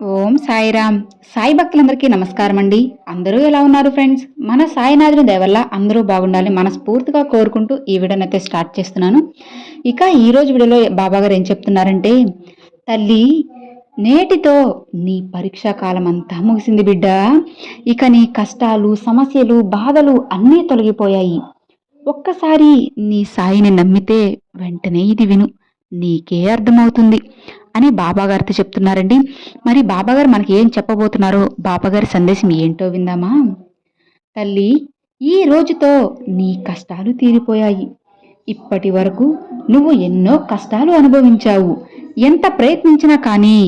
ఓం సాయిరామ్. సాయి భక్తులందరికీ నమస్కారం అండి అందరూ ఎలా ఉన్నారు ఫ్రెండ్స్? మన సాయినాథుని దేవల్ల అందరూ బాగుండాలి మనస్ఫూర్తిగా కోరుకుంటూ ఈ వీడియోని అయితే స్టార్ట్ చేస్తున్నాను. ఇక ఈ రోజు వీడియోలో బాబా గారు ఏం చెప్తున్నారంటే తల్లి నేటితో నీ పరీక్షా కాలం అంతా ముగిసింది బిడ్డ. ఇక నీ కష్టాలు సమస్యలు బాధలు అన్నీ తొలగిపోయాయి. ఒక్కసారి నీ సాయిని నమ్మితే వెంటనే ఇది విను. నీకే అర్థమవుతుంది. అని బాబాగారితో చెప్తున్నారండి. మరి బాబాగారు మనకి ఏం చెప్పబోతున్నారో బాబాగారి సందేశం ఏంటో విందామా? తల్లి ఈ రోజుతో నీ కష్టాలు తీరిపోయాయి. ఇప్పటి వరకు నువ్వు ఎన్నో కష్టాలు అనుభవించావు. ఎంత ప్రయత్నించినా కానీ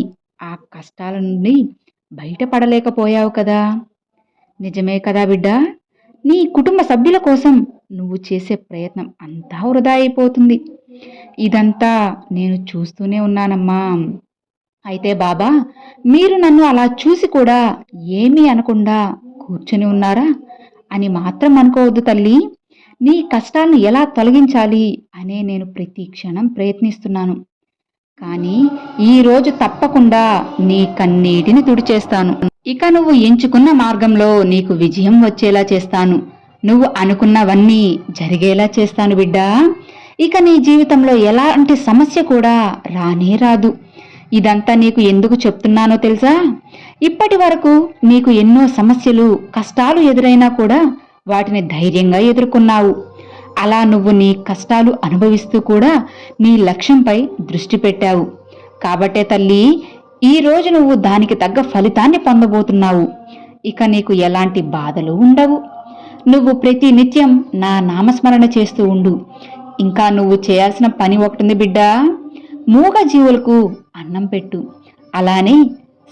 ఆ కష్టాల నుండి బయటపడలేకపోయావు కదా. నిజమే కదా బిడ్డ? నీ కుటుంబ సభ్యుల కోసం నువ్వు చేసే ప్రయత్నం అంతా వృధా అయిపోతుంది. ఇదంతా నేను చూస్తూనే ఉన్నానమ్మా. అయితే బాబా మీరు నన్ను అలా చూసి కూడా ఏమీ అనకుండా కూర్చుని ఉన్నారా? అని మాత్రం అనుకోవద్దు తల్లి. నీ కష్టాలను ఎలా తొలగించాలి అనే నేను ప్రతి క్షణం ప్రయత్నిస్తున్నాను. కానీ ఈరోజు తప్పకుండా నీ కన్నీటిని తుడిచేస్తాను. ఇక నువ్వు ఎంచుకున్న మార్గంలో నీకు విజయం వచ్చేలా చేస్తాను. నువ్వు అనుకున్నవన్నీ జరిగేలా చేస్తాను బిడ్డా. ఇక నీ జీవితంలో ఎలాంటి సమస్య కూడా రానే రాదు. ఇదంతా నీకు ఎందుకు చెప్తున్నానో తెలుసా? ఇప్పటి వరకు నీకు ఎన్నో సమస్యలు కష్టాలు ఎదురైనా కూడా వాటిని ధైర్యంగా ఎదుర్కొన్నావు. అలా నువ్వు నీ కష్టాలు అనుభవిస్తూ కూడా నీ లక్ష్యంపై దృష్టి పెట్టావు. కాబట్టే తల్లి ఈ రోజు నువ్వు దానికి తగ్గ ఫలితాన్ని పొందబోతున్నావు. ఇక నీకు ఎలాంటి బాధలు ఉండవు. నువ్వు ప్రతి నిత్యం నా నామస్మరణ చేస్తూ ఉండు. ఇంకా నువ్వు చేయాల్సిన పని ఒకటింది బిడ్డా. మూగ జీవులకు అన్నం పెట్టు. అలానే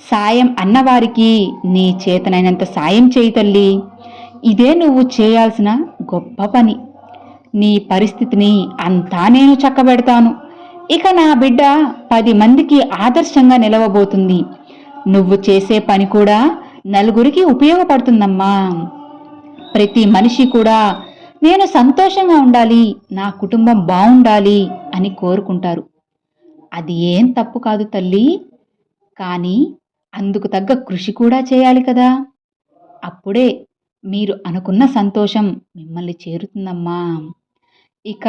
సాయం అన్నవారికి నీ చేతనైనంత సాయం చేయి తల్లి. ఇదే నువ్వు చేయాల్సిన గొప్ప పని. నీ పరిస్థితిని అంతా నేను చక్కబెడతాను. ఇక నా బిడ్డ పది మందికి ఆదర్శంగా నిలవబోతుంది. నువ్వు చేసే పని కూడా నలుగురికి ఉపయోగపడుతుందమ్మా. ప్రతి మనిషి కూడా నేను సంతోషంగా ఉండాలి నా కుటుంబం బాగుండాలి అని కోరుకుంటారు. అది ఏం తప్పు కాదు తల్లి. కానీ అందుకు తగ్గ కృషి కూడా చేయాలి కదా. అప్పుడే మీరు అనుకున్న సంతోషం మిమ్మల్ని చేరుతుందమ్మా. ఇక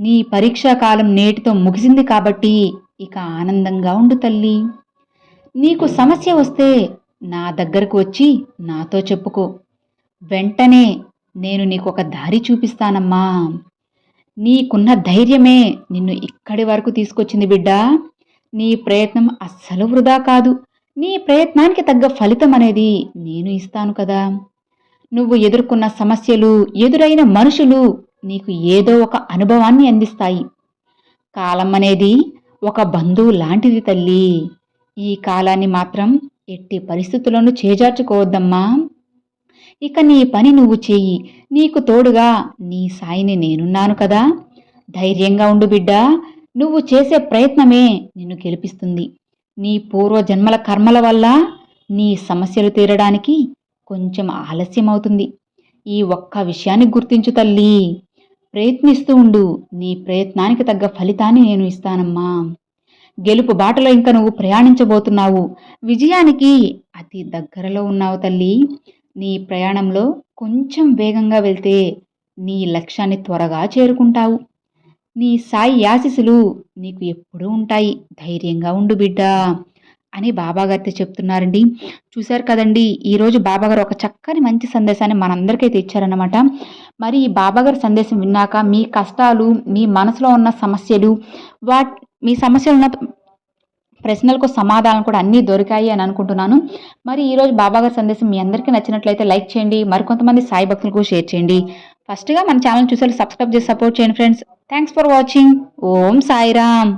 నీ పరీక్షా కాలం నేటితో ముగిసింది కాబట్టి ఇక ఆనందంగా ఉండు తల్లి. నీకు సమస్య వస్తే నా దగ్గరకు వచ్చి నాతో చెప్పుకో. వెంటనే నేను నీకు ఒక దారి చూపిస్తానమ్మా. నీకున్న ధైర్యమే నిన్ను ఇక్కడి వరకు తీసుకొచ్చింది బిడ్డా. నీ ప్రయత్నం అస్సలు వృధా కాదు. నీ ప్రయత్నానికి తగ్గ ఫలితం అనేది నేను ఇస్తాను కదా. నువ్వు ఎదుర్కొన్న సమస్యలు ఎదురైన మనుషులు నీకు ఏదో ఒక అనుభవాన్ని అందిస్తాయి. కాలం అనేది ఒక బంధువు లాంటిది తల్లి. ఈ కాలాన్ని మాత్రం ఎట్టి పరిస్థితులను చేజార్చుకోవద్దమ్మా. ఇక నీ పని నువ్వు చెయ్యి. నీకు తోడుగా నీ సాయిని నేనున్నాను కదా. ధైర్యంగా ఉండు బిడ్డా. నువ్వు చేసే ప్రయత్నమే నిన్ను గెలిపిస్తుంది. నీ పూర్వ జన్మల కర్మల వల్ల నీ సమస్యలు తీరడానికి కొంచెం ఆలస్యం అవుతుంది ఈ ఒక్క విషయాన్ని గుర్తించు తల్లి. ప్రయత్నిస్తూ ఉండు. నీ ప్రయత్నానికి తగ్గ ఫలితాన్ని నేను ఇస్తానమ్మా. గెలుపు బాటలో ఇంకా నువ్వు ప్రయాణించబోతున్నావు. విజయానికి అతి దగ్గరలో ఉన్నావు తల్లి. నీ ప్రయాణంలో కొంచెం వేగంగా వెళ్తే నీ లక్ష్యాన్ని త్వరగా చేరుకుంటావు. నీ సాయి యాశిసులు నీకు ఎప్పుడూ ఉంటాయి. ధైర్యంగా ఉండు బిడ్డా అని బాబాగారితో చెప్తున్నారండి. చూశారు కదండి ఈరోజు బాబాగారు ఒక చక్కని మంచి సందేశాన్ని మనందరికైతే ఇచ్చారనమాట మరి ఈ బాబాగారి సందేశం విన్నాక మీ కష్టాలు మీ మనసులో ఉన్న సమస్యలు వాట్ మీ సమస్యలు ఉన్న ప్రశ్నలకు సమాధానం కూడా అన్నీ దొరికాయి అని అనుకుంటున్నాను. మరి ఈరోజు బాబాగారి సందేశం మీ అందరికీ నచ్చినట్లయితే లైక్ చేయండి మరికొంతమంది సాయి భక్తులకు షేర్ చేయండి. ఫస్ట్గా మన ఛానల్ చూసేలా సబ్స్క్రైబ్ చేసి సపోర్ట్ చేయండి friends. Thanks for watching. Om Sairam.